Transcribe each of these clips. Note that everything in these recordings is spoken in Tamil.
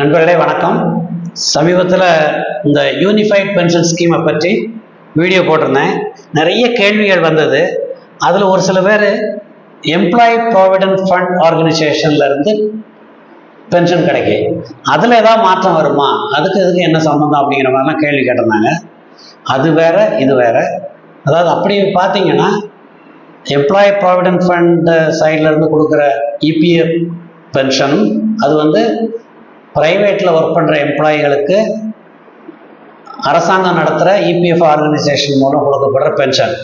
நண்பர்களே வணக்கம். சமீபத்தில் இந்த யூனிஃபைட் பென்ஷன் ஸ்கீமை பற்றி வீடியோ போட்டிருந்தேன். நிறைய கேள்விகள் வந்தது. அதில் ஒரு சில பேர் எம்ப்ளாயி ப்ராவிடென்ட் ஃபண்ட் ஆர்கனைசேஷன்லேருந்து பென்ஷன் கிடைக்கும் அதில் ஏதாவது மாற்றம் வருமா? அதுக்கு இதுக்கு என்ன சம்மந்தம் அப்படிங்கிற மாதிரிலாம் கேள்வி கேட்டிருந்தாங்க. அது வேற இது வேற. அதாவது அப்படி பார்த்தீங்கன்னா எம்ப்ளாயி ப்ராவிடென்ட் ஃபண்ட் சைட்லேருந்து கொடுக்குற இபிஎஃப் பென்ஷன் அது வந்து ப்ரைவேட்டில் ஒர்க் பண்ணுற எம்ப்ளாயிகளுக்கு அரசாங்கம் நடத்துகிற இபிஎஃப் ஆர்கனைசேஷன் மூலம் கொடுக்கப்படுற பென்ஷன்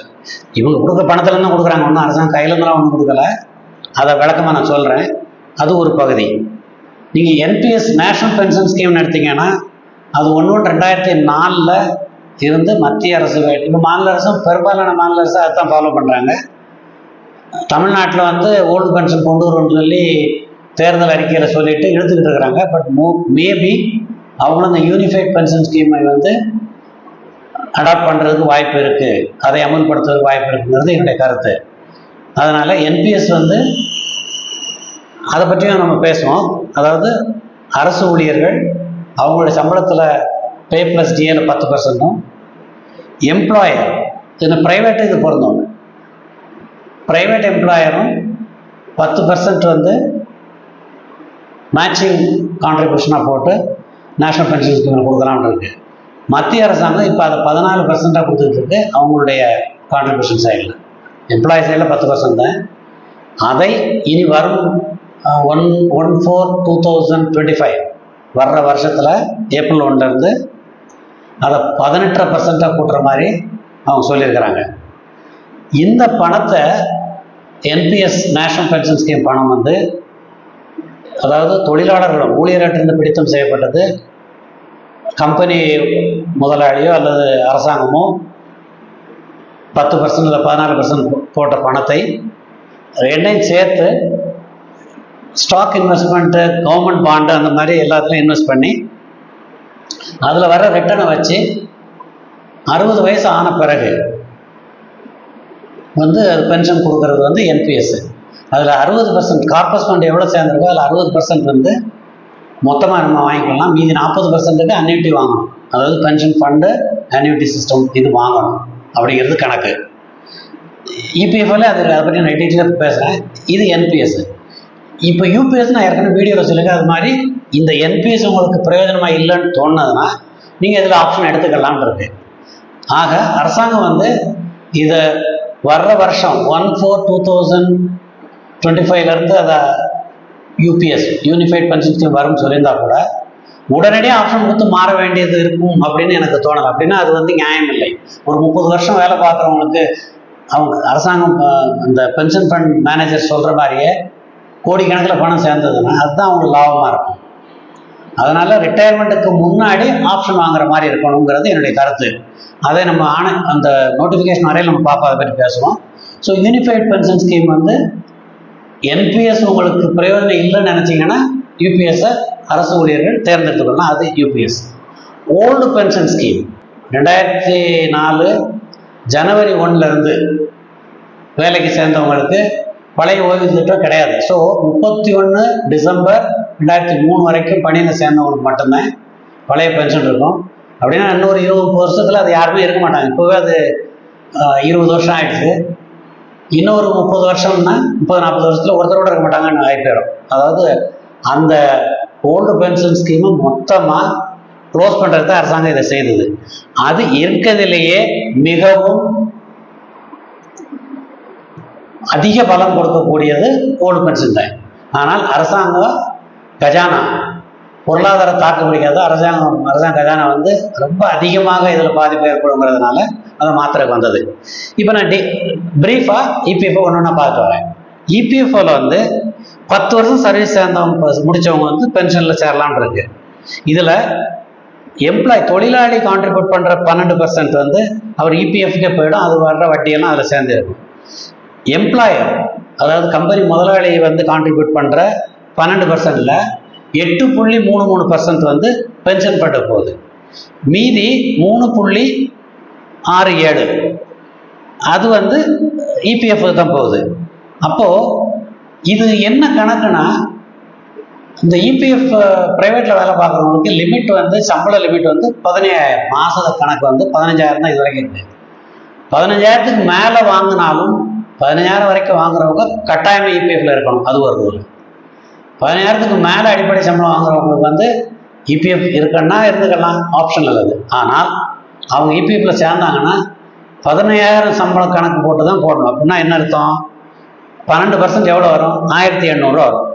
இவங்க கொடுக்க பணத்துலேருந்து கொடுக்குறாங்க? ஒன்றும் அரசாங்கம் கையிலேருந்துலாம் ஒன்றும் கொடுக்கல. அதை விளக்கமாக நான் சொல்கிறேன் அது ஒரு பகுதி. நீங்கள் என்பிஎஸ் நேஷனல் பென்ஷன் ஸ்கீம்னு எடுத்தீங்கன்னா அது ஒன்று ஒன்று ரெண்டாயிரத்தி நாலில் இருந்து மத்திய அரசு இப்போ மாநில அரசும் பெரும்பாலான மாநில அரசு தான் ஃபாலோ பண்ணுறாங்க தமிழ்நாட்டில் வந்து ஓல்டு பென்ஷன் கொண்டு வரும்னு சொல்லி தேர்தல் அறிக்கையில் சொல்லிட்டு எடுத்துக்கிட்டு இருக்கிறாங்க. பட் மோ மேபி அவங்களும் இந்த யூனிஃபைட் பென்ஷன் ஸ்கீமை வந்து அடாப்ட் பண்ணுறதுக்கு வாய்ப்பு இருக்குது அதை அமல்படுத்துறதுக்கு வாய்ப்பு இருக்குங்கிறது என்னுடைய கருத்து. அதனால் என்பிஎஸ் வந்து அதை பற்றியும் நம்ம பேசுவோம். அதாவது அரசு ஊழியர்கள் அவங்களுடைய சம்பளத்தில் பே ப்ளஸ் டிஏல பத்து பர்சன்ட்டும் எம்ப்ளாயர் இது ப்ரைவேட்டு இது பொருந்தும். ப்ரைவேட் எம்ப்ளாயரும் பத்து பர்சன்ட் வந்து மேட்சிங் கான்ட்ரிபியூஷனாக போட்டு நேஷனல் பென்ஷன் ஸ்கீமில் கொடுக்கலாம்னு இருக்கு. மத்திய அரசாங்கம் இப்போ அதை பதினாலு பர்சன்டாக கொடுத்துட்டு இருக்கு. அவங்களுடைய கான்ட்ரிபியூஷன் சைடில் எம்ப்ளாயி சைடில் பத்து பர்சன்ட் தான். அதை இனி வரும் one one four two thousand twenty five வர்ற வருஷத்தில் ஏப்ரல் ஒன்லேருந்து அதை பதினெட்டரை பர்சண்ட்டாக கூட்டுற மாதிரி அவங்க சொல்லியிருக்கிறாங்க. இந்த பணத்தை என்பிஎஸ் நேஷனல் பென்ஷன் ஸ்கீம் பணம் வந்து அதாவது தொழிலாளர்களும் ஊழியர்கிட்ட பிடித்தம் செய்யப்பட்டது. கம்பெனி முதலாளியோ அல்லது அரசாங்கமோ பத்து பர்சன்ட் இல்லை பதினாலு பர்சன்ட் போட்ட பணத்தை ரெண்டையும் சேர்த்து ஸ்டாக் இன்வெஸ்ட்மெண்ட்டு கவர்மெண்ட் பாண்டு அந்த மாதிரி எல்லாத்துலையும் இன்வெஸ்ட் பண்ணி அதில் வர ரிட்டனை வச்சு அறுபது வயசு ஆன பிறகு வந்து அது பென்ஷன் கொடுக்கறது வந்து என்பிஎஸ் அதில் அறுபது பர்சன்ட் கார்பஸ் ஃபண்ட் எவ்வளோ சேர்ந்துருக்கோ அதில் அறுபது பர்சன்ட் வந்து மொத்தமாக நம்ம வாங்கிக்கலாம். மீதி நாற்பது பர்சன்ட்டுக்கு அன்யூட்டி வாங்கணும். அதாவது பென்ஷன் ஃபண்டு அன்யூட்டி சிஸ்டம் இது வாங்கணும். அப்படிங்கிறது கணக்கு. இபிஎஃப்ல அது அதை பற்றி நான் டீட்டெயிலாக பேசுகிறேன் இது என்பிஎஸ் இப்போ யூபிஎஸ் நான் ஏற்கனவே வீடியோவில் சொல்லியிருக்கேன். அது மாதிரி இந்த என்பிஎஸ் உங்களுக்கு பிரயோஜனமாக இல்லைன்னு தோணுதுன்னா நீங்கள் இதில் ஆப்ஷன் எடுத்துக்கலாம்னு இருக்கு. ஆக அரசாங்கம் வந்து இதை வர்ற வருஷம் one four two thousand twenty ஃபைவ்லேருந்து அதை யூபிஎஸ் யூனிஃபைட் பென்ஷன் ஸ்கீம் வரும்னு சொல்லியிருந்தா கூட உடனடியாக ஆப்ஷன் கொடுத்து மாற வேண்டியது இருக்கும் அப்படின்னு எனக்கு தோணலை. அப்படின்னா அது வந்து நியாயம் இல்லை. ஒரு முப்பது வருஷம் வேலை பார்க்குறவங்களுக்கு அவங்க அரசாங்கம் அந்த இந்த பென்ஷன் ஃபண்ட் மேனேஜர் சொல்கிற மாதிரியே கோடிக்கணக்கில் பணம் சேர்ந்ததுன்னா அதுதான் அவங்களுக்கு லாபமாக இருக்கும். அதனால் ரிட்டையர்மெண்ட்டுக்கு முன்னாடி ஆப்ஷன் வாங்குற மாதிரி இருக்கணுங்கிறது என்னுடைய கருத்து. அதை நம்ம ஆன அந்த நோட்டிஃபிகேஷன் வரையில் நம்ம பார்ப்போம் அதை பற்றி பேசுவோம். ஸோ யூனிஃபைட் பென்ஷன் ஸ்கீம் வந்து என்பிஎஸ் உங்களுக்கு பிரயோஜனம் இல்லைன்னு நினச்சிங்கன்னா யூபிஎஸ்ஸை அரசு ஊழியர்கள் தேர்ந்தெடுத்துக்கலாம் அது யூபிஎஸ் ஓல்டு பென்ஷன் ஸ்கீம் ரெண்டாயிரத்தி நாலு ஜனவரி ஒன்லேருந்து வேலைக்கு சேர்ந்தவங்களுக்கு பழைய ஓய்வு திட்டம் கிடையாது. ஸோ முப்பத்தி ஒன்று டிசம்பர் ரெண்டாயிரத்தி மூணு வரைக்கும் பணியில் சேர்ந்தவங்களுக்கு மட்டும்தான் பழைய பென்ஷன் இருக்கும். அப்படின்னா இன்னொரு இருபது வருஷத்தில் அது யாருமே இருக்க மாட்டாங்க. இப்போவே அது இருபது வருஷம் ஆயிடுச்சு. இன்னொரு முப்பது வருஷம்னா முப்பது நாற்பது வருஷத்தில் ஒருத்தரோட இருக்க மாட்டாங்கன்னு ஆகி போயிடும் அதாவது அந்த ஓல்டு பென்ஷன் ஸ்கீமை மொத்தமாக க்ளோஸ் பண்ணுறது தான் அரசாங்கம் இதை செய்தது. அது இருக்கிறதுலேயே மிகவும் அதிக பலம் கொடுக்கக்கூடியது ஓல்டு பென்ஷன் தான். ஆனால் அரசாங்கம் கஜானா. பொருளாதார தாக்கு பிடிக்காத அரசாங்கம் அரசாங்க கஜானா வந்து ரொம்ப அதிகமாக இதில் பாதிப்பு ஏற்படுங்கிறதுனால அதை மாத்திரைக்கு வந்தது. இப்போ நான் டி ப்ரீஃபாக இபிஎஃப்ஓ ஒன்று ஒன்றா பார்த்து வரேன் இபிஎஃப்ஓவில் வந்து பத்து வருஷம் சர்வீஸ் சேர்ந்தவங்க முடித்தவங்க வந்து பென்ஷனில் சேரலான் இருக்கு. இதில் எம்ப்ளாய் தொழிலாளி கான்ட்ரிபியூட் பண்ணுற பன்னெண்டு பர்சன்ட் வந்து அவர் இபிஎஃப்கே போயிடும் அது வர்ற வட்டியெல்லாம் அதில் சேர்ந்து இருக்கும். எம்ப்ளாயர் அதாவது கம்பெனி முதலாளி வந்து கான்ட்ரிபியூட் பண்ணுற பன்னெண்டு பர்சன்டில் எட்டு புள்ளி மூணு மூணு பர்சன்ட் வந்து பென்ஷன் பண்ண போகுது. மீதி மூணு புள்ளி ஆறு ஏழு. அது வந்து இபிஎஃப் தான் போகுது. அப்போது இது என்ன கணக்குனா இந்த இபிஎஃப் ப்ரைவேட்டில் வேலை பார்க்குறவங்களுக்கு லிமிட் வந்து சம்பள லிமிட் வந்து பதினேழாயிரம். மாத கணக்கு வந்து பதினஞ்சாயிரம் தான் இது வரைக்கும் இருக்குது பதினஞ்சாயிரத்துக்கு மேலே வாங்கினாலும் பதினஞ்சாயிரம் வரைக்கும் வாங்குறவங்க கட்டாயமாக இபிஎஃப்ல இருக்கணும். அது ஒரு ரூல் பதினாயிரத்துக்கு மேலே அடிப்படை சம்பளம் வாங்குறவங்களுக்கு வந்து இபிஎஃப் இருக்குன்னா இருந்துக்கலாம் ஆப்ஷன் அது ஆனால் அவங்க இபிஎஃப்ல சேர்ந்தாங்கன்னா பதினையாயிரம் சம்பளம் கணக்கு போட்டு தான் போடணும். அப்படின்னா என்ன அர்த்தம்? பன்னெண்டு பர்சன்ட் எவ்வளோ வரும்? ஆயிரத்தி எண்ணூறுரூவா வரும்.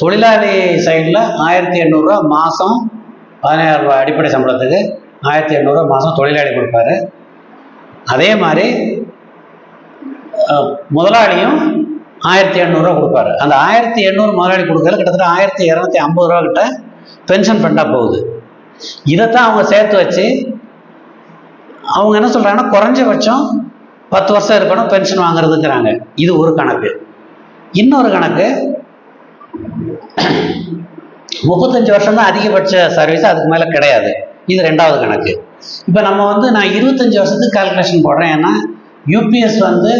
தொழிலாளி சைடில் ஆயிரத்தி எண்ணூறுரூவா மாதம் பதினாயிரம் ரூபாய் அடிப்படை சம்பளத்துக்கு ஆயிரத்தி எண்ணூறுரூவா மாதம் தொழிலாளி கொடுப்பாரு. அதே மாதிரி முதலாளியும் ஆயிரத்தி எண்ணூறுரூவா கொடுப்பாரு. அந்த ஆயிரத்தி எண்ணூறு முதலாளி கொடுக்கறது கிட்டத்தட்ட ஆயிரத்தி இரநூத்தி ஐம்பது ரூபா கிட்ட பென்ஷன் ஃபண்டாக போகுது. இதைத்தான் அவங்க சேர்த்து வச்சு அவங்க என்ன சொல்கிறாங்கன்னா குறைஞ்சபட்சம் பத்து வருஷம் இருக்கணும் பென்ஷன் வாங்குறதுங்கிறாங்க. இது ஒரு கணக்கு. இன்னொரு கணக்கு முப்பத்தஞ்சு வருஷம் தான் அதிகபட்ச சர்வீஸ் அதுக்கு மேலே கிடையாது. இது ரெண்டாவது கணக்கு. இப்போ நம்ம வந்து நான் இருபத்தஞ்சு வருஷத்துக்கு கால்குலேஷன் போடுறேன் ஏன்னா யூபிஎஸ் வந்து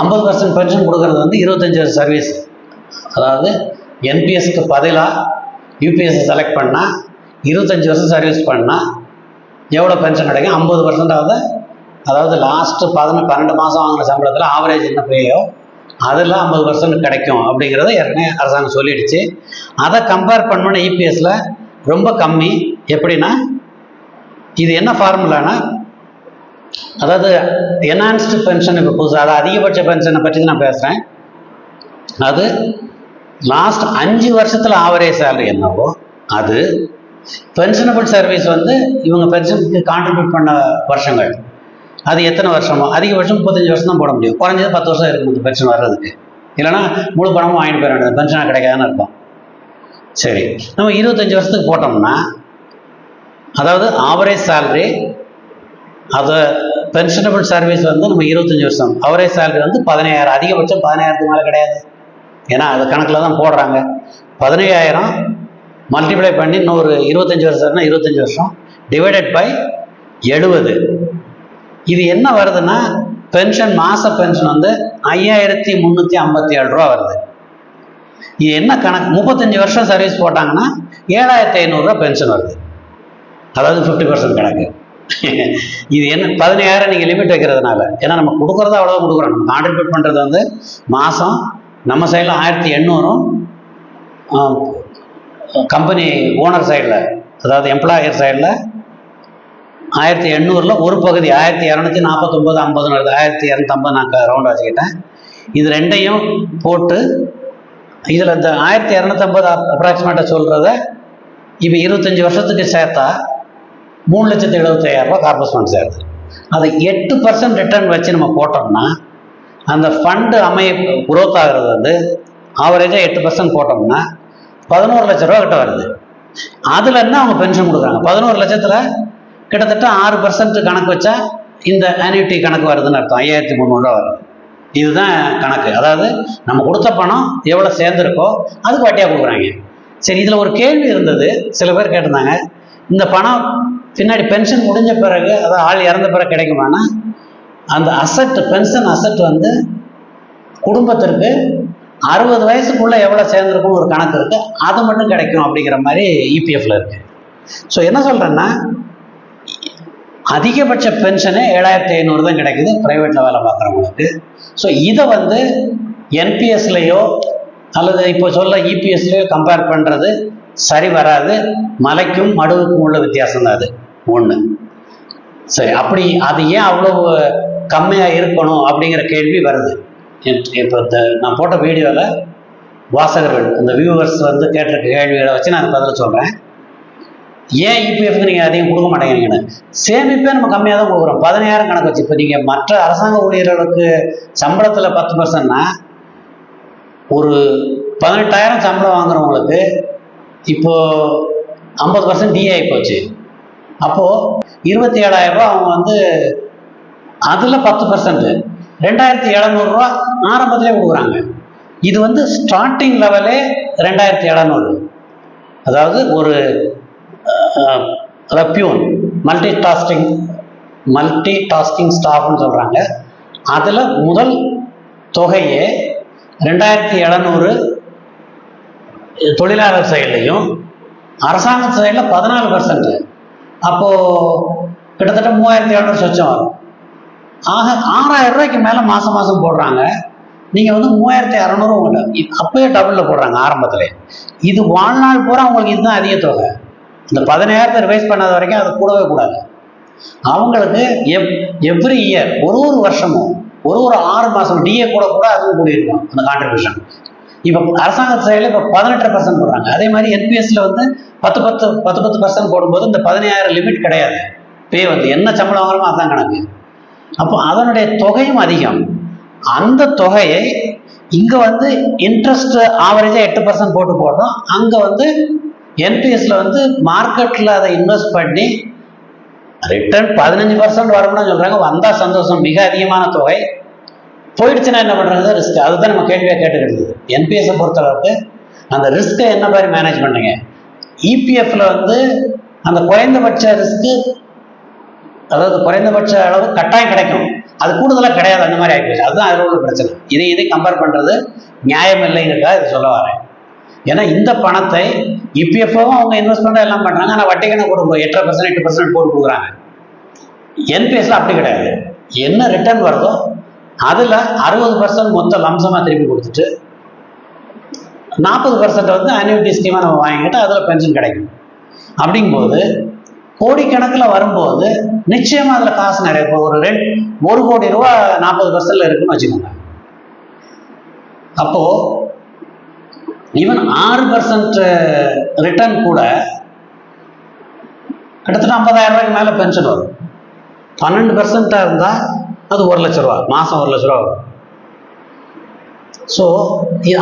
ஐம்பது பர்சன்ட் பென்ஷன் கொடுக்கறது வந்து இருபத்தஞ்சு வருஷம் சர்வீஸ் அதாவது என்பிஎஸ்க்கு பதிலாக யூபிஎஸ் செலக்ட் பண்ணால் இருபத்தஞ்சி வருஷம் சர்வீஸ் பண்ணால் எவ்வளோ பென்ஷன் கிடைக்கும்? ஐம்பது பர்சன்டாவது அதாவது லாஸ்ட்டு பதினெட்டு பன்னெண்டு மாதம் வாங்கின சம்பளத்தில் ஆவரேஜ் என்ன பிரியோ அதில் ஐம்பது பர்சன்ட் கிடைக்கும் அப்படிங்கிறத ஏற்கனவே அரசாங்கம் சொல்லிடுச்சு. அதை கம்பேர் பண்ணோன்னா இபிஎஸ்ல ரொம்ப கம்மி. எப்படின்னா இது என்ன ஃபார்முலானா அதாவது என்ஹான்ஸ்டு பென்ஷன் இப்போ புதுசாக அதாவது அதிகபட்ச பென்ஷனை பற்றி நான் பேசுகிறேன் அது லாஸ்ட் அஞ்சு வருஷத்தில் ஆவரேஜ் சேலரி என்னவோ அது பென்ஷனபிள் சர்வீஸ் வந்து இவங்க பென்ஷனுக்கு கான்ட்ரிபியூட் பண்ண வருஷங்கள். அது எத்தனை வருஷமோ அதிகபட்சம் முப்பத்தஞ்சு வருஷம் தான் போட முடியும். குறைஞ்சது பத்து வருஷம் இருக்கும் இந்த பென்ஷன் வர்றதுக்கு. இல்லைனா முழு பணமும் வாங்கிட்டு போயிட வேண்டியது. பென்ஷனாக கிடைக்காதுன்னு இருக்கும் சரி. நம்ம இருபத்தஞ்சு வருஷத்துக்கு போட்டோம்னா அதாவது ஆவரேஜ் சேலரி அதை பென்ஷனபிள் சர்வீஸ் வந்து நம்ம இருபத்தஞ்சி வருஷம். அவரேஜ் சேலரி வந்து பதினையாயிரம். அதிகபட்சம் பதினாயிரத்துக்கு மேலே கிடையாது. ஏன்னா அது கணக்கில் தான் போடுறாங்க. பதினையாயிரம் மல்டிப்ளை பண்ணி இன்னொரு இருபத்தஞ்சி வருஷம்னா இருபத்தஞ்சி வருஷம். டிவைடட் பை எழுபது. இது என்ன வருதுன்னா பென்ஷன் மாத பென்ஷன் வந்து ஐயாயிரத்தி முந்நூற்றி ஐம்பத்தி ஏழு ரூபா வருது. இது என்ன கணக்கு? முப்பத்தஞ்சு வருஷம் சர்வீஸ் போட்டாங்கன்னா ஏழாயிரத்தி ஐநூறுரூவா பென்ஷன் வருது. அதாவது ஃபிஃப்டி பர்சன்ட் கணக்கு. இது என்ன பதினாயிரம் நீங்கள் லிமிட் வைக்கிறதுனால. ஏன்னா நம்ம கொடுக்குறத அவ்வளோ கொடுக்குறோம். நம்ம கான்ட்ரிபியூட் பண்ணுறது வந்து மாதம் நம்ம சைடில் ஆயிரத்தி எண்ணூறும் கம்பெனி ஓனர் சைடில் அதாவது எம்ப்ளாயர் சைடில் ஆயிரத்தி எண்ணூறில் ஒரு பகுதி ஆயிரத்தி இரநூத்தி நாற்பத்தொம்போது ஐம்பதுன்னு வருது. ஆயிரத்தி இரநூத்தம்பது நான் ரவுண்ட் வச்சுக்கிட்டேன். இது ரெண்டையும் போட்டு இதில் இந்த ஆயிரத்தி இரநூத்தம்பது அப்ராக்சிமேட்டாக சொல்கிறத இப்போ இருபத்தஞ்சி வருஷத்துக்கு சேர்த்தா மூணு லட்சத்து எழுபத்தையாயிரம் ரூபா கார்பஸ் ஃபண்ட் சேருது அதை எட்டு பர்சன்ட் ரிட்டர்ன் வச்சு நம்ம போட்டோம்னா அந்த ஃபண்டு அமைய குரோத் ஆகிறது வந்து ஆவரேஜாக எட்டு பர்சன்ட் போட்டோம்னா பதினோரு லட்ச ரூபா கிட்ட வருது. அதில் என்ன அவங்க பென்ஷன் கொடுக்குறாங்க. பதினோரு லட்சத்தில் கிட்டத்தட்ட ஆறு பர்சன்ட் கணக்கு வச்சா இந்த ஆனுவிட்டி கணக்கு வருதுன்னு அர்த்தம். ஐயாயிரத்தி முந்நூறுரூவா வருது. இதுதான் கணக்கு. அதாவது நம்ம கொடுத்த பணம் எவ்வளோ சேர்ந்துருக்கோ அதுக்கு வட்டியாக கொடுக்குறாங்க. சரி இதில் ஒரு கேள்வி இருந்தது. சில பேர் கேட்டிருந்தாங்க இந்த பணம் பின்னாடி பென்ஷன் முடிஞ்ச பிறகு அதாவது ஆள் இறந்த பிறகு கிடைக்குமானா? அந்த அசட் பென்ஷன் அசட் வந்து குடும்பத்திற்கு அறுபது வயசுக்குள்ள எவ்வளோ சேர்ந்துருக்கும் ஒரு கணக்கு இருக்கு. அது மட்டும் கிடைக்கும் அப்படிங்கிற மாதிரி இபிஎஃப்ல இருக்கு. ஸோ என்ன சொல்றேன்னா அதிகபட்ச பென்ஷனே ஏழாயிரத்தி ஐநூறு தான் கிடைக்குது ப்ரைவேட்டில் வேலை பார்க்குறவங்களுக்கு. ஸோ இதை வந்து என்பிஎஸ்லையோ அல்லது இப்போ சொல்ல இபிஎஸ்லேயோ கம்பேர் பண்ணுறது சரி வராது. மலைக்கும் மடுவுக்கும் உள்ள வித்தியாசம் தான் அது. ஒன்று சரி அப்படி அது ஏன் அவ்வளோ கம்மியாக இருக்கணும் அப்படிங்கிற கேள்வி வருது. இப்போ இந்த நான் போட்ட வீடியோவில் வாசகர்கள் இந்த வியூவர்ஸ் வந்து கேட்டிருக்க கேள்விகளை வச்சு நான் பதில் சொல்கிறேன் ஏன் இபிஎஃப்க்கு நீங்கள் அதிகம் கொடுக்க மாட்டேங்கிறீங்கன்னு. சேமிப்பே நம்ம கம்மியாக தான் கொடுக்குறோம். பதினாயிரம் கணக்கு வச்சு இப்போ நீங்கள் மற்ற அரசாங்க ஊழியர்களுக்கு சம்பளத்தில் பத்து பர்சன்ட்னா ஒரு பதினெட்டாயிரம் சம்பளம் வாங்குறவங்களுக்கு இப்போ ஐம்பது பர்சன்ட் டிஏ போச்சு. அப்போது இருபத்தி ஏழாயிரம் ரூபா அவங்க வந்து அதில் பத்து பர்சன்ட் ரெண்டாயிரத்தி எழுநூறுரூவா ஆரம்பத்திலே கொடுக்குறாங்க. இது வந்து ஸ்டார்டிங் லெவலே ரெண்டாயிரத்தி எழுநூறு. அதாவது ஒரு uh, multi tasting multi tasking ஸ்டாஃப்னு சொல்கிறாங்க அதில் முதல் தொகையே ரெண்டாயிரத்தி எழுநூறு தொழிலாளர் சைட்லையும் அரசாங்க சைடில் பதினாலு பர்சன்ட் அப்போது கிட்டத்தட்ட மூவாயிரத்தி எழுநூறு சொச்சம் வரும். ஆக ஆறாயிரம் ரூபாய்க்கு மேலே மாதம் மாதம் போடுறாங்க. நீங்கள் வந்து மூவாயிரத்தி அறநூறு உங்கள்கிட்ட அப்பயே டபுளில் போடுறாங்க ஆரம்பத்தில். இது வாழ்நாள் பூரா உங்களுக்கு இதுதான் அதிக தொகை. இந்த பதினாயிரத்தை ரிவைஸ் பண்ணாத வரைக்கும் அது கூடவே கூடாது. அவங்களுக்கு எவ் எவ்ரி இயர் ஒரு ஒரு வருஷமும் ஒரு ஒரு ஆறு மாதம் டிஏ கூட கூட அதுவும் கூடியிருக்கும் அந்த கான்ட்ரிபியூஷன் இப்போ அரசாங்க சைடில் இப்போ பதினெட்டு பர்சன்ட் போடுறாங்க. அதே மாதிரி என்பிஎஸ்ல வந்து பத்து பத்து பத்து பத்து பர்சன்ட் போடும்போது இந்த பதினாயிரம் லிமிட் கிடையாது. பே வந்து என்ன சம்பளம் வாங்குறோமோ அதான் கணக்கு. அப்போ அதனுடைய தொகையும் அதிகம். அந்த தொகையை இங்கே வந்து இன்ட்ரெஸ்ட் ஆவரேஜாக எட்டு பர்சன்ட் போட்டு போடுறோம் அங்கே வந்து என்பிஎஸ்ல வந்து மார்க்கெட்டில் அதை இன்வெஸ்ட் பண்ணி ரிட்டர்ன் பதினஞ்சு பர்சன்ட் வரும்னு சொல்கிறாங்க வந்தால் சந்தோஷம். மிக அதிகமான தொகை. போயிடுச்சுன்னா என்ன பண்ணுறது ரிஸ்க் அதுதான் நம்ம கேள்வியாக கேட்டுக்கிட்டு என்பிஎஸ்ஸை பொறுத்தளவுக்கு அந்த ரிஸ்க்கை என்ன மாதிரி மேனேஜ் பண்ணுங்க? இபிஎஃப்ல வந்து அந்த குறைந்தபட்ச ரிஸ்க்கு அதாவது குறைந்தபட்ச அளவு கட்டாயம் கிடைக்கும். அது கூடுதலாக கிடையாது அந்த மாதிரி ஆகிப்போச்சு அதுதான் அதில் உள்ள பிரச்சனை. இதை இதை கம்பேர் பண்ணுறது நியாயம் இல்லைங்கிறதுக்காக இதை சொல்ல வரேன். ஏன்னா இந்த பணத்தை இபிஎஃப்ஓவும் அவங்க இன்வெஸ்ட்மெண்ட் எல்லாம் பண்ணுறாங்க ஆனால் வட்டி கணக்கு கொடுக்கும் எட்டரை பர்சன்ட் எட்டு பர்சன்ட் போட்டு கொடுக்குறாங்க. என்பிஎஸ்ல அப்படி கிடையாது. என்ன ரிட்டர்ன் வருதோ அதில் அறுபது பர்சன்ட் மொத்த லம்சமாக திருப்பி கொடுத்துட்டு நாற்பது பர்சன்ட் வந்து அன்யூட்டி ஸ்கீமாக நம்ம வாங்கிக்கிட்டு அதில் பென்ஷன் கிடைக்கும். அப்படிங்கும்போது கோடிக்கணக்கில் வரும்போது நிச்சயமாக அதில் காசு நிறைய இப்போ ஒரு ரெண்டு ஒரு கோடி ரூபா நாற்பது பர்சன்ட்ல இருக்குன்னு வச்சுக்கோங்க. அப்போது ஈவன் ஆறு பர்சன்ட் ரிட்டர்ன் கூட கிட்டத்தட்ட ஐம்பதாயிரம் ரூபாய்க்கு மேலே பென்ஷன் வரும். பன்னெண்டு பர்சன்ட்டாக இருந்தால் அது ஒரு லட்ச ரூபா மாதம் ஒரு லட்ச ரூபா வரும் ஸோ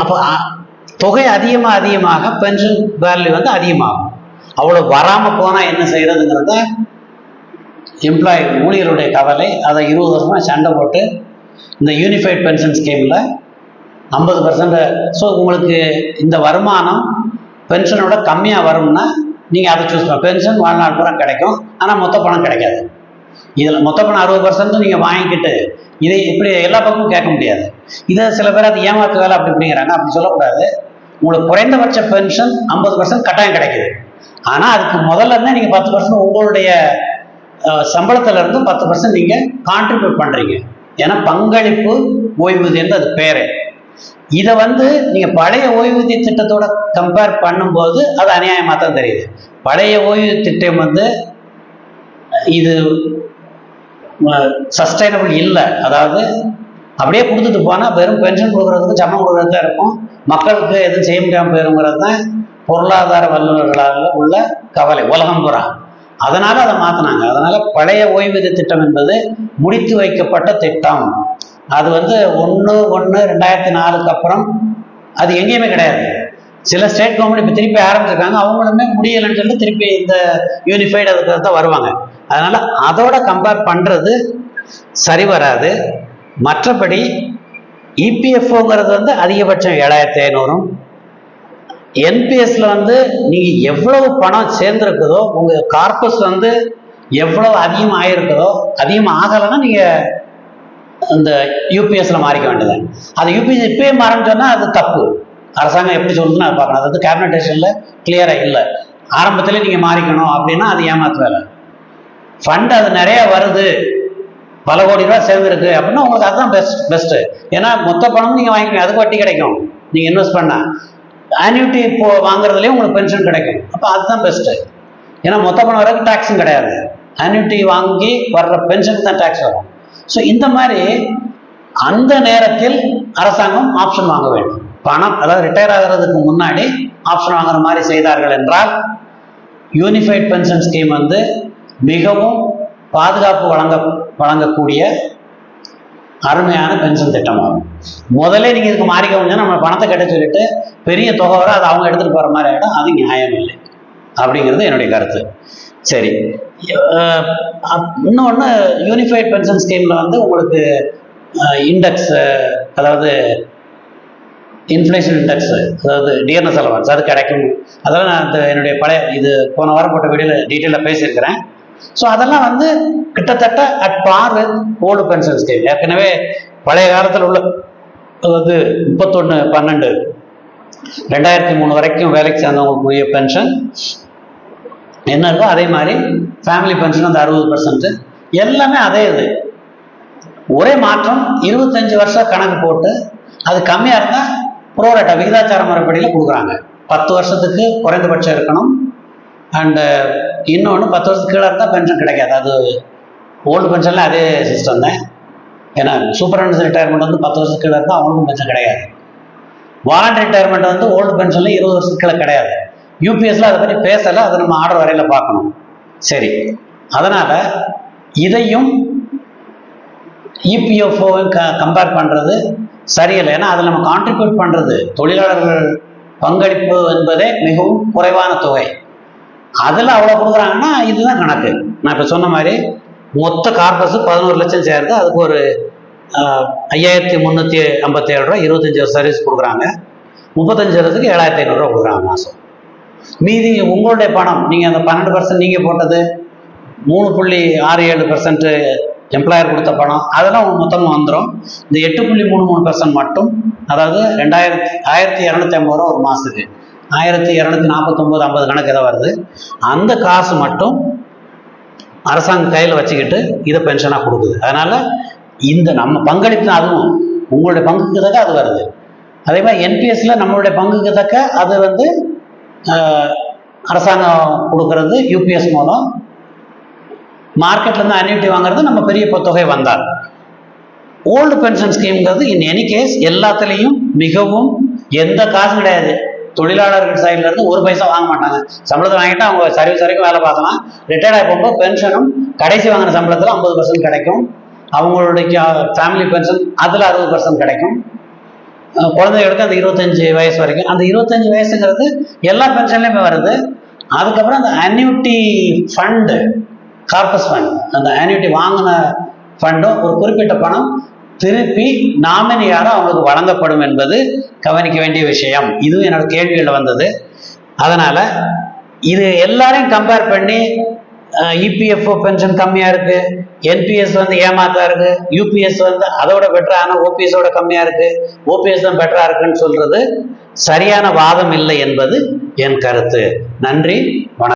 அப்போ தொகை அதிகமாக அதிகமாக பென்ஷன் வேல்யூ வந்து அதிகமாகும். அவ்வளோ வராமல் போனால் என்ன செய்யறதுங்கிறத எம்ப்ளாயி ஊழியருடைய கவலை அதை இருபது வருஷமாக சண்டை போட்டு இந்த யூனிஃபைட் பென்ஷன் ஸ்கீமில் ஐம்பது பர்சன்ட் ஸோ உங்களுக்கு இந்த வருமானம் பென்ஷனோட கம்மியாக வரும்னா நீங்கள் அதை சூஸ் பண்ண பென்ஷன் வாழ்நாள் பூரா கிடைக்கும். ஆனால் மொத்த பணம் கிடைக்காது. இதில் மொத்த பணம் அறுபது பர்சன்ட் நீங்கள் வாங்கிக்கிட்டு இதை இப்படி எல்லா பக்கமும் கேட்க முடியாது. இதை சில பேர் அது ஏமாத்து வேலை அப்படி இப்படிங்கிறாங்க. அப்படி சொல்லக்கூடாது. உங்களுக்கு குறைந்தபட்ச பென்ஷன் ஐம்பது பர்சன்ட் கட்டாயம் கிடைக்குது. ஆனால் அதுக்கு முதல்ல இருந்தால் நீங்கள் பத்து பர்சன்ட் உங்களுடைய அஹ், பத்து பர்சன்ட் நீங்கள் கான்ட்ரிபியூட் பண்ணுறீங்க ஏன்னா பங்களிப்பு ஓய்வூதியம் அது பேரே. இதை வந்து நீங்கள் பழைய ஓய்வூதிய திட்டத்தோட கம்பேர் பண்ணும்போது அது அநியாயமாக தான் தெரியுது. பழைய ஓய்வு திட்டம் வந்து இது சஸ்டைனபிள் இல்லை. அதாவது அப்படியே கொடுத்துட்டு போனால் வெறும் பென்ஷன் கொடுக்குறதுக்கு சம்பளம் கொடுக்குறது தான் இருக்கும். மக்களுக்கு எதுவும் செய்ய முடியாமல் போயிருங்கிறது தான் பொருளாதார வல்லுநர்களால் உள்ள கவலை உலகம் புறா. அதனால அதை மாற்றினாங்க அதனால பழைய ஓய்வூதிய திட்டம் என்பது முடித்து வைக்கப்பட்ட திட்டம். அது வந்து ஒன்று ஒன்று ரெண்டாயிரத்தி நாலுக்கு அப்புறம் அது எங்கேயுமே கிடையாது. சில ஸ்டேட் கவர்மெண்ட் இப்போ திருப்பி ஆரம்பிச்சிருக்காங்க. அவங்களுமே முடியலைன்னு சொல்லி திருப்பி இந்த யூனிஃபைடு அதுக்கு தான் வருவாங்க. அதனால அதோட கம்பேர் பண்ணுறது சரி வராது. மற்றபடி இபிஎஃப்ஓங்கிறது வந்து அதிகபட்சம் ஏழாயிரத்தி ஐநூறும் என்பிஎஸ்ல வந்து நீங்க எவ்வளவு பணம் சேர்ந்துருக்குதோ உங்க கார்பஸ் வந்து எவ்வளவு அதிகம் ஆயிருக்குதோ அதிகம் ஆகலைன்னா நீங்க இந்த யூபிஎஸ்ல மாறிக்க வேண்டியது. அது யூபிஎஸ் இப்பயே மாறன்னு சொன்னா அது தப்பு. அரசாங்கம் எப்படி சொல்லுதுன்னு அதை பார்க்கணும். அது வந்து கேபினட் டெசிஷன்ல கிளியரா இல்லை. ஆரம்பத்திலே நீங்க மாறிக்கணும் அப்படின்னா அது ஏமாத்து வேலை. ஃபண்ட் அது நிறைய வருது. பல கோடி ரூபா சேர்ந்துருக்கு அப்படின்னா உங்களுக்கு அதுதான் பெஸ்ட் பெஸ்ட்டு ஏன்னா மொத்த பணம் நீங்கள் வாங்கிக்கணும். அதுக்கு வட்டி கிடைக்கும். நீங்கள் இன்வெஸ்ட் பண்ணால் ஆன்யூட்டி இப்போ வாங்குறதுலேயே உங்களுக்கு பென்ஷன் கிடைக்கும். அப்போ அதுதான் பெஸ்ட்டு ஏன்னா மொத்த பணம் வரைக்கும் டேக்ஸும் கிடையாது. ஆன்யூட்டி வாங்கி வர்ற பென்ஷனுக்கு தான் டேக்ஸ் வரும். ஸோ இந்த மாதிரி அந்த நேரத்தில் அரசாங்கம் ஆப்ஷன் வாங்க வேண்டும். பணம் அதாவது ரிட்டையர் ஆகிறதுக்கு முன்னாடி ஆப்ஷன் வாங்குற மாதிரி செய்தார்கள் என்றால் யூனிஃபைட் பென்ஷன் ஸ்கீம் வந்து மிகவும் பாதுகாப்பு வழங்க வழங்கக்கூடிய அருமையான பென்ஷன் திட்டமாகும். முதல்ல நீங்கள் இதுக்கு மாறிக்க முடியும் நம்ம பணத்தை கட்ட சொல்லிட்டு பெரிய தொகை வர அதை அவங்க எடுத்துகிட்டு போகிற மாதிரி ஆகிடும் அது நியாயம் இல்லை. அப்படிங்கிறது என்னுடைய கருத்து. சரி. இன்னொன்று யூனிஃபைட் பென்ஷன் ஸ்கீமில் வந்து உங்களுக்கு இண்டெக்ஸ் அதாவது இன்ஃப்ளேஷன் இண்டெக்ஸ் அதாவது டிஎன்எஸ் அலவன்ஸ் அது கிடைக்கும். அதெல்லாம் நான் இந்த என்னுடைய பழைய இது போன வாரம் போட்ட வீடியோவில் டீட்டெயிலாக பேசியிருக்கிறேன். ஸோ அதெல்லாம் வந்து கிட்டத்தட்ட at par with old pension scheme ஏற்கனவே பழைய காலத்தில் உள்ள அதாவது முப்பத்தொன்று பன்னெண்டு ரெண்டாயிரத்தி மூணு வரைக்கும் வேலைக்கு சேர்ந்தவங்களுக்குரிய பென்ஷன் என்ன இருக்கோ அதே மாதிரி ஃபேமிலி பென்ஷன் அந்த அறுபது பர்சன்ட் எல்லாமே அதே இது. ஒரே மாற்றம் இருபத்தஞ்சு வருஷம் கணக்கு போட்டு அது கம்மியாக இருந்தால் ப்ரோரேட்டா விகிதாச்சார முறைப்படியில் கொடுக்குறாங்க. பத்து வருஷத்துக்கு குறைந்தபட்சம் இருக்கணும். அண்டு இன்னொன்று பத்து வருஷத்துக்கு கீழே இருந்தால் பென்ஷன் கிடைக்காது. அது ஓல்டு பென்ஷனில் அதே சிஸ்டம் தான். ஏன்னா சூப்பரண்டன்ஸ் ரிட்டையர்மெண்ட் வந்து பத்து வருஷத்துக்கு கீழே இருந்தால் அவங்களுக்கும் பென்ஷன் கிடையாது. வாரண்ட் ரிட்டையர்மெண்ட் வந்து ஓல்டு பென்ஷனில் இருபது வருஷத்துக்கு கீழே கிடையாது. யூபிஎஸ்ல அதை பற்றி பேசலை அதை நம்ம ஆர்டர் வரையில் பார்க்கணும். சரி. அதனால் இதையும் இபிஎஃப்ஓவும் இபிஎஃப்ஓவையும் க கம்பேர் பண்ணுறது சரியில்லை. ஏன்னா அதில் நம்ம கான்ட்ரிபியூட் பண்ணுறது தொழிலாளர்கள் பங்களிப்பு என்பதே மிகவும் குறைவான தொகை. அதில் அவ்வளோ கொடுக்குறாங்கன்னா இதுதான் கணக்கு. நான் இப்போ சொன்ன மாதிரி மொத்த கார்பஸ் பதினோரு லட்சம் சேருது அதுக்கு ஒரு ஐயாயிரத்தி முந்நூற்றி ஐம்பத்தி ஏழு ரூபா இருபத்தஞ்சி சர்வீஸ் கொடுக்குறாங்க. முப்பத்தஞ்சு வருஷத்துக்கு ஏழாயிரத்தி ஐநூறுரூவா கொடுக்குறாங்க மாதம் மீதி உங்களுடைய பணம் நீங்கள் அந்த பன்னெண்டு பர்சன்ட் நீங்கள் போட்டது மூணு புள்ளி ஆறு ஏழு பர்சன்ட் எம்ப்ளாயர் கொடுத்த பணம் அதெல்லாம் மொத்தமாக வந்துடும் இந்த எட்டு புள்ளி மூணு மூணு பர்சன்ட் மட்டும் அதாவது ரெண்டாயிரத்தி ஆயிரத்தி இரநூத்தி ஐம்பது ரூபா ஒரு மாதத்துக்கு ஆயிரத்தி இரநூத்தி நாற்பத்தொம்போது ஐம்பது கணக்கு ஏதோ வருது. அந்த காசு மட்டும் அரசாங்கம் கையில் வச்சுக்கிட்டு இதை பென்ஷனாக கொடுக்குது. அதனால் இந்த நம்ம பங்களிப்பு அதுவும். உங்களுடைய பங்குக்கு தக்க அது வருது. அதே மாதிரி என்பிஎஸ்ல நம்மளுடைய பங்குக்கு தக்க அது வந்து அரசாங்கம் கொடுக்கறது யூபிஎஸ் மூலம். மார்க்கெட்லேருந்து அன்யூட்டி வாங்குறது நம்ம பெரிய தொகை வந்தார் ஓல்டு பென்ஷன் ஸ்கீம்ங்கிறது இன் எனி கேஸ் எல்லாத்துலேயும் மிகவும் எந்த காசும் கிடையாது. தொழிலாளர்கள் சைட்ல இருந்து ஒரு பைசா வாங்க மாட்டாங்க. சம்பளத்தை வாங்கிட்டு அவங்க சர்வீஸ் வரைக்கும் வேலை பார்க்கலாம். ரிட்டையர்ட் ஆகி போகும்போது பென்ஷனும் கடைசி வாங்கின சம்பளத்தில் ஐம்பது பர்சன்ட் கிடைக்கும். அவங்களுடைய ஃபேமிலி பென்ஷன் அதில் அறுபது பர்சன்ட் கிடைக்கும். குழந்தைகளுக்கு அந்த இருபத்தஞ்சு வயசு வரைக்கும். அந்த இருபத்தஞ்சு வயசுங்கிறது எல்லா பென்ஷன்லையுமே வருது. அதுக்கப்புறம் அந்த அன்யூட்டி ஃபண்டு கார்பஸ் ஃபண்ட் அந்த அன்யூட்டி வாங்கின ஃபண்டும் ஒரு குறிப்பிட்ட பணம் திருப்பி நாமினியாக அவங்களுக்கு வழங்கப்படும் என்பது கவனிக்க வேண்டிய விஷயம். இதுவும் என்னோட கேள்வியில் வந்தது. அதனால இது எல்லாரையும் கம்பேர் பண்ணி இபிஎஃப்ஓ பென்ஷன் கம்மியா இருக்கு என்பிஎஸ் வந்து ஏமாத்தா இருக்கு யூபிஎஸ் வந்து அதோட பெட்டரா ஆனா ஓபிஎஸோட ஓட கம்மியா இருக்கு ஓபிஎஸ் தான் பெட்டரா இருக்குன்னு சொல்றது சரியான வாதம் இல்லை என்பது என் கருத்து. நன்றி வணக்கம்.